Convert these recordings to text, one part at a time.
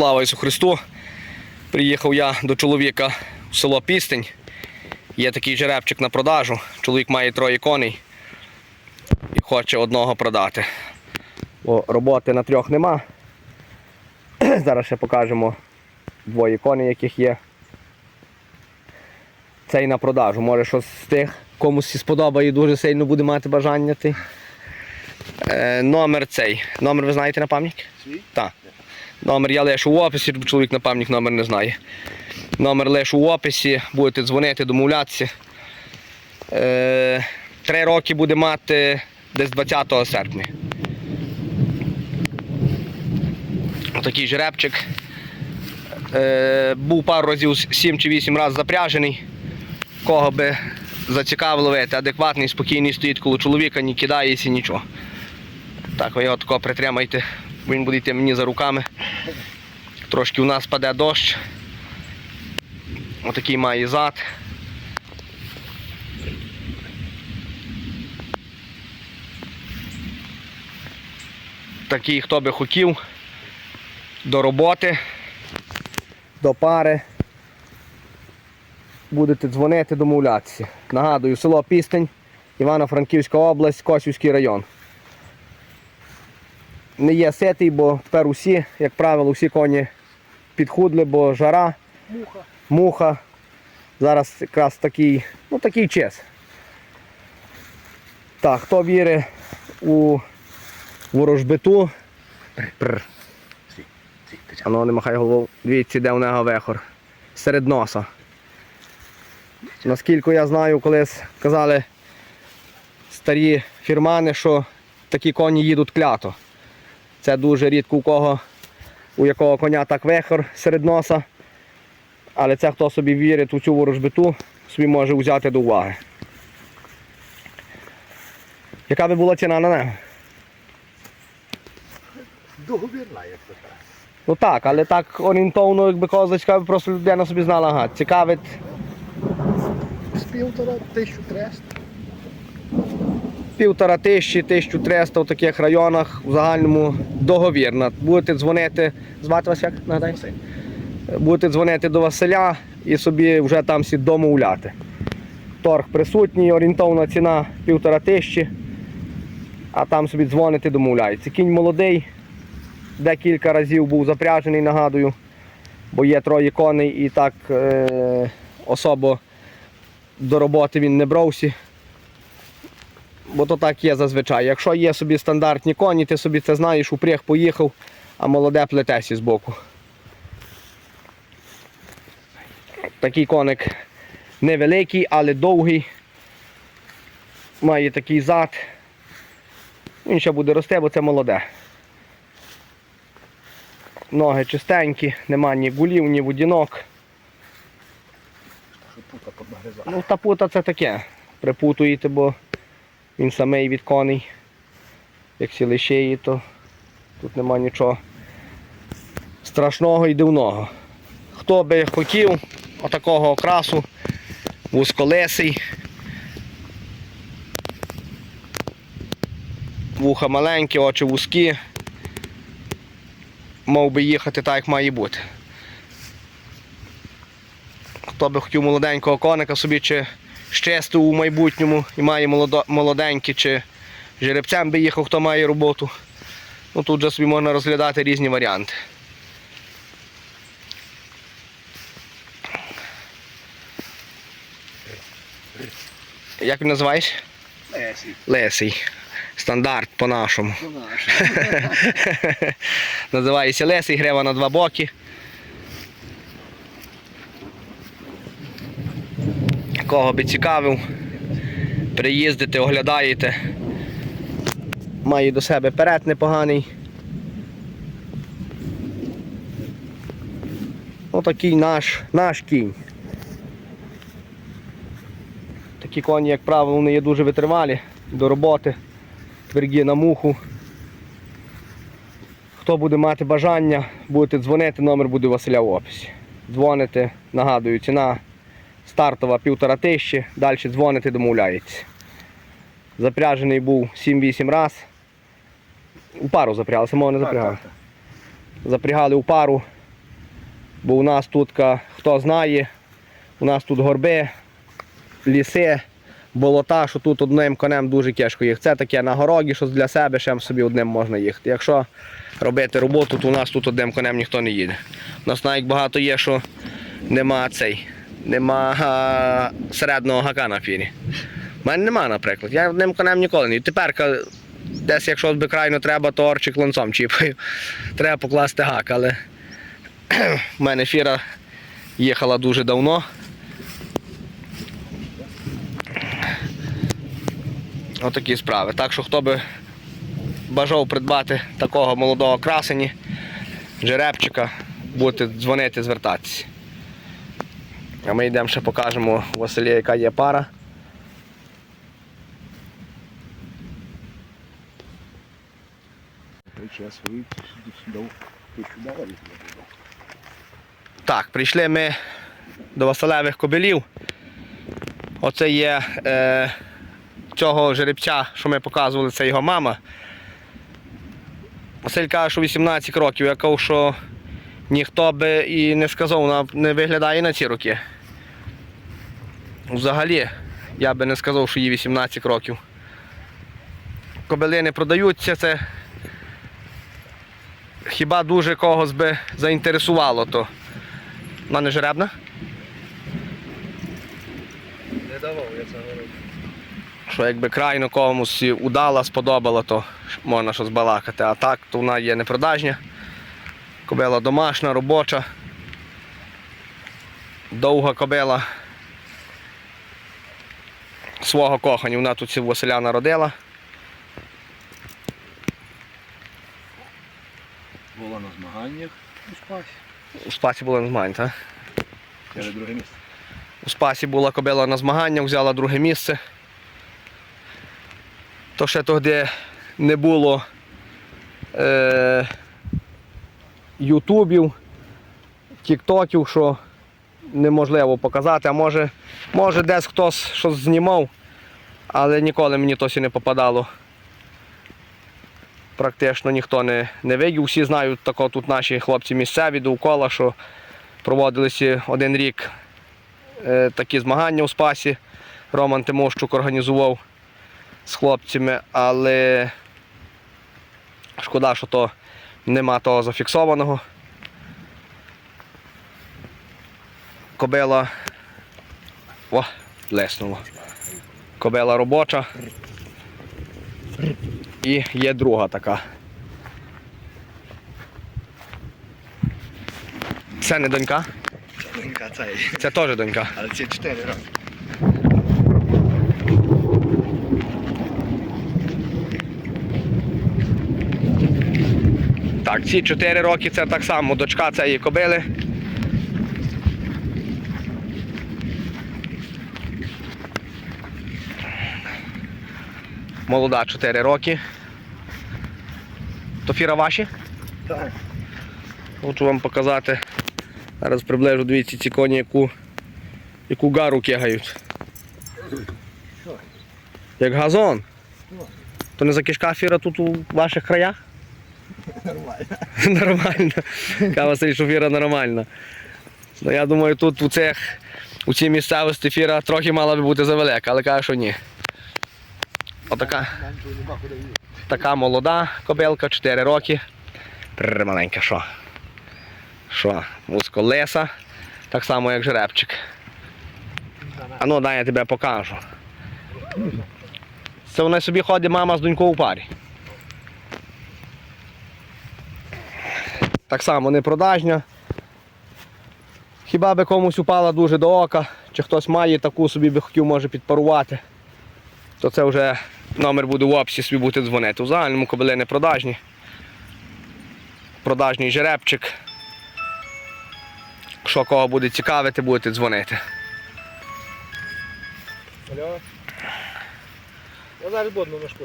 Слава Ісу Христу! Приїхав я до чоловіка в село Пістень. Є такий жеребчик на продажу. Чоловік має троє коней і хоче одного продати. Бо роботи на трьох нема. Зараз ще покажемо двоє коней, яких є. Цей на продажу. Може щось з тих комусь сподобає дуже сильно буде мати бажання. Ти. Е, номер цей. Номер ви знаєте на пам'ять? Так. Номер я лишу в описі, чоловік на номер не знає. Номер лишу в описі, будете дзвонити, домовлятися. Е, три роки буде мати десь 20 серпня. Отакий жеребчик. Е, був пару разів 7 чи 8 разів запряжений. Кого би зацікавило ловити, адекватний, спокійний стоїть коло чоловіка, не кидається нічого. Так, ви його тако притримайте, він буде йти мені за руками. Трошки у нас паде дощ. Отакий має зад. Такий, хто би хотів, до роботи, до пари. Будете дзвонити, домовлятися. Нагадую, село Пістень, Івано-Франківська область, Косівський район не є ситий, бо тепер усі, як правило, всі коні підхудли, бо жара, Муха. муха. Зараз якраз такий, ну такий час. Так, хто вірить у ворожбиту, Прр. Сі, сі, ти а ну не махай голову, дивіться, де у нього вихор. Серед носа. Наскільки я знаю, колись казали старі фірмани, що такі коні їдуть клято. Це дуже рідко у кого, у якого коня так вихор серед носа. Але це хто собі вірить у цю ворожбиту, собі може взяти до уваги. Яка би була ціна на нього? Договірна, як це так. Ну так, але так орієнтовно, якби козачка, просто людина собі знала, ага, цікавить. З півтора, тисячу трест. Півтора тисячі, 1300 в таких районах в загальному договірна. Будете дзвонити, звати вас як? Нагадай? Будете дзвонити до Василя і собі вже там всі домовляти. Торг присутній, орієнтовна ціна півтора тисячі, а там собі дзвоните, домовляється. Кінь молодий, декілька разів був запряжений, нагадую, бо є троє коней і так е- особо до роботи він не брався. Бо то так є зазвичай. Якщо є собі стандартні коні, ти собі це знаєш, упряг поїхав, а молоде плетесі збоку. Такий коник невеликий, але довгий. Має такий зад. Він ще буде рости, бо це молоде. Ноги чистенькі, нема ні гулів, ні водінок. Пута. Ну, та пута це таке. Припутуєте, бо він самий від коней. Як сіли шиї, то тут нема нічого страшного і дивного. Хто би хотів отакого окрасу, вузьколесий, вуха маленькі, очі вузькі, мов би їхати так, як має бути. Хто би хотів молоденького коника собі чи щастив у майбутньому і має молодо, молоденький, чи жеребцем би їхав, хто має роботу. Ну тут вже собі можна розглядати різні варіанти. Як він називаєш? Лесі. Лесий. Стандарт по-нашому. Наше. Називається Лесий, грива на два боки. Кого би цікавив, приїздите, оглядаєте. Має до себе перед непоганий. Отакий наш, наш кінь. Такі коні, як правило, вони є дуже витривалі до роботи, тверді на муху. Хто буде мати бажання, будете дзвонити, номер буде у Василя в описі. Дзвоните, нагадую, ціна стартова півтора тисячі, далі дзвоните, домовляєтесь. Запряжений був 7-8 раз. У пару запрягали, самого не запрягали. Запрягали у пару Бо у нас тут, хто знає, у нас тут горби, ліси, болота, що тут одним конем дуже тяжко їхати. Це таке на горогі, що для себе ще собі одним можна їхати. Якщо робити роботу, то у нас тут одним конем ніхто не їде. У нас навіть багато є, що нема цей, нема середнього гака на фірі. У мене нема, наприклад. Я одним конем ніколи не. Тепер десь, якщо би крайно треба, то орчик ланцом чіпаю. Треба покласти гак, але в мене фіра їхала дуже давно. Отакі справи. Так що хто би бажав придбати такого молодого красені, жеребчика, будете дзвонити, звертатися. А ми йдемо ще покажемо Василі, яка є пара. Так, прийшли ми до Василевих кобилів. Оце є е, цього жеребця, що ми показували, це його мама. Василь каже, що 18 років. Я кажу, що ніхто би і не сказав, вона не виглядає на ці роки. Взагалі, я би не сказав, що їй 18 років. Кобили не продаються, це хіба дуже когось би заінтересувало то. Вона не жеребна? Не давав, я це говорив. Що якби крайно комусь удала, сподобала, то можна щось балакати. А так, то вона є непродажня. Кобила домашня, робоча. Довга кобила. Свого кохання. Вона тут у Василя народила. Була на змаганнях у спасі. У спасі була на змагань, так? Каже, друге місце. У спасі була кобила на змаганнях, взяла друге місце. То ще тоді не було е, ютубів, тіктоків, що неможливо показати. А може, може десь хтось щось знімав, але ніколи мені тосі не попадало. Практично ніхто не, не видів. Всі знають тако тут наші хлопці місцеві довкола, що проводилися один рік е, такі змагання у Спасі. Роман Тимощук організував з хлопцями, але шкода, що то нема того зафіксованого. Кобила. О, леснуло. Кобила робоча. І є друга така. Це не донька, Донька цей. це теж донька. Але це 4 роки. Так, ці 4 роки це так само дочка цієї кобили. Молода 4 роки. То фіра ваші? Так. Хочу вам показати. Зараз приближу, дивіться, ці коні, яку, яку гару кигають. Що? Як газон. Що? То не за кишка фіра тут у ваших краях? Нормально. Нормально. Василь, що фіра нормальна. Ну, я думаю, тут у цих у цій місцевості фіра трохи мала би бути завелика, але каже, що ні. Отака така молода кобилка, 4 роки. Тррр, маленька, що? Що? Мускулеса. Так само, як жеребчик. А ну дай я тебе покажу. Це вона собі ходить мама з донькою у парі. Так само непродажня. Хіба би комусь упала дуже до ока, чи хтось має таку собі би хотів може підпарувати, то це вже номер буде в описі, собі будете дзвонити. У загальному кобили не продажні. Продажній жеребчик. Якщо кого буде цікавити, будете дзвонити. Алло. Я зараз буду на мешку.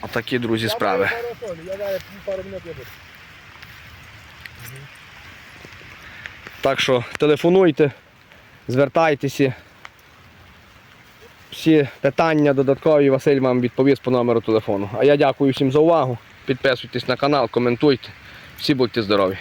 Отакі, друзі, справи. Я зараз пару минут я буду. Так що телефонуйте, звертайтеся. Всі питання додаткові Василь вам відповість по номеру телефону. А я дякую всім за увагу. Підписуйтесь на канал, коментуйте. Всі будьте здорові.